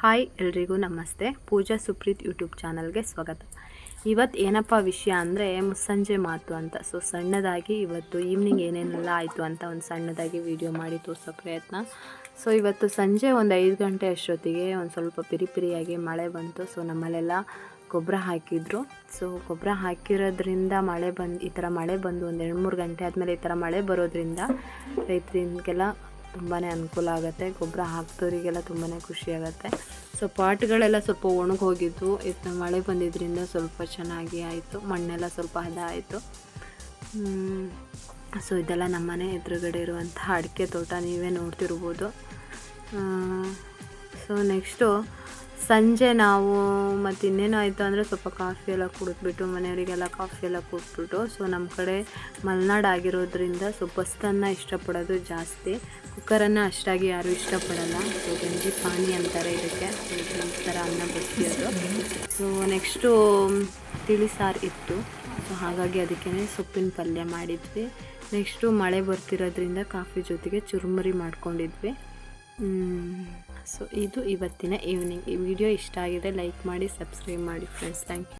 Hi ಎಲ್ರಿಗೂ ನಮಸ್ತೆ. ಪೂಜಾ Supreeth YouTube ಚಾನಲ್ಗೆ ಸ್ವಾಗತ. ಇವತ್ತು ಏನಪ್ಪ ವಿಷಯ ಅಂದರೆ ಮುಸ್ಸಂಜೆ ಮಾತು ಅಂತ. ಸೊ ಸಣ್ಣದಾಗಿ ಇವತ್ತು ಈವ್ನಿಂಗ್ ಏನೇನೆಲ್ಲ ಆಯಿತು ಅಂತ ಒಂದು ಸಣ್ಣದಾಗಿ ವಿಡಿಯೋ ಮಾಡಿ ತೋರಿಸೋ ಪ್ರಯತ್ನ. ಸೊ ಇವತ್ತು ಸಂಜೆ ಒಂದು ಐದು ಗಂಟೆ ಅಷ್ಟೊತ್ತಿಗೆ ಒಂದು ಸ್ವಲ್ಪ ಪಿರಿಪಿರಿಯಾಗಿ ಮಳೆ ಬಂತು. ಸೊ ನಮ್ಮಲ್ಲೆಲ್ಲ ಗೊಬ್ಬರ ಹಾಕಿದ್ರು. ಸೊ ಗೊಬ್ಬರ ಹಾಕಿರೋದ್ರಿಂದ ಮಳೆ ಬಂದು, ಈ ಥರ ಮಳೆ ಬಂದು ಒಂದು ಎರಡು ಮೂರು ಗಂಟೆ ಆದಮೇಲೆ ಈ ಥರ ಮಳೆ ಬರೋದ್ರಿಂದ ರೈತರಿಗೆಲ್ಲ ತುಂಬಾ ಅನುಕೂಲ ಆಗುತ್ತೆ. ಗೊಬ್ಬರ ಹಾಕ್ದವರಿಗೆಲ್ಲ ತುಂಬಾ ಖುಷಿ ಆಗುತ್ತೆ. ಸೊ ಪಾಟ್ಗಳೆಲ್ಲ ಸ್ವಲ್ಪ ಒಣಗಿ ಹೋಗಿದ್ದು. ಇದು ಮಳೆ ಬಂದಿದ್ದರಿಂದ ಸ್ವಲ್ಪ ಚೆನ್ನಾಗಿ ಆಯಿತು. ಮಣ್ಣೆಲ್ಲ ಸ್ವಲ್ಪ ಹದ ಆಯಿತು ಸೊ ಇದೆಲ್ಲ ನಮ್ಮನೆ ಎದುರುಗಡೆ ಇರುವಂಥ ಅಡಿಕೆ ತೋಟ ನೀವೇ ನೋಡ್ತಿರ್ಬೋದು. ಸೊ ನೆಕ್ಸ್ಟು ಸಂಜೆ ನಾವು ಮತ್ತು ಇನ್ನೇನು ಆಯಿತು ಅಂದರೆ ಸ್ವಲ್ಪ ಕಾಫಿ ಎಲ್ಲ ಕುಡಿದ್ಬಿಟ್ಟು ಮನೆಯವರಿಗೆಲ್ಲ ಕಾಫಿ ಎಲ್ಲ ಕುಡಿದ್ಬಿಟ್ಟು ಸೊ ನಮ್ಮ ಕಡೆ ಮಲೆನಾಡು ಆಗಿರೋದ್ರಿಂದ ಸೊ ಬಸ್ತನ್ನು ಇಷ್ಟಪಡೋದು ಜಾಸ್ತಿ. ಕುಕ್ಕರನ್ನು ಅಷ್ಟಾಗಿ ಯಾರೂ ಇಷ್ಟಪಡಲ್ಲ. ಸೊ ಗಂಜಿ ಪಾನಿ ಅಂತಾರೆ ಇದಕ್ಕೆ. ಥರ ಅನ್ನ ಬಸ್ತಿಯೋದು ಸೊ ನೆಕ್ಸ್ಟು ತಿಳಿ ಸಾರು ಇತ್ತು. ಸೊ ಹಾಗಾಗಿ ಅದಕ್ಕೇ ಸೊಪ್ಪಿನ ಪಲ್ಯ ಮಾಡಿದ್ವಿ. ನೆಕ್ಸ್ಟು ಮಳೆ ಬರ್ತಿರೋದ್ರಿಂದ ಕಾಫಿ ಜೊತೆಗೆ ಚುರುಮುರಿ ಮಾಡ್ಕೊಂಡಿದ್ವಿ. ಸೊ ಇದು ಇವತ್ತಿನ ಈವ್ನಿಂಗ್ ಈ ವಿಡಿಯೋ ಇಷ್ಟ ಆಗಿದೆ ಲೈಕ್ ಮಾಡಿ ಸಬ್ಸ್ಕ್ರೈಬ್ ಮಾಡಿ ಫ್ರೆಂಡ್ಸ್ ಥ್ಯಾಂಕ್ ಯು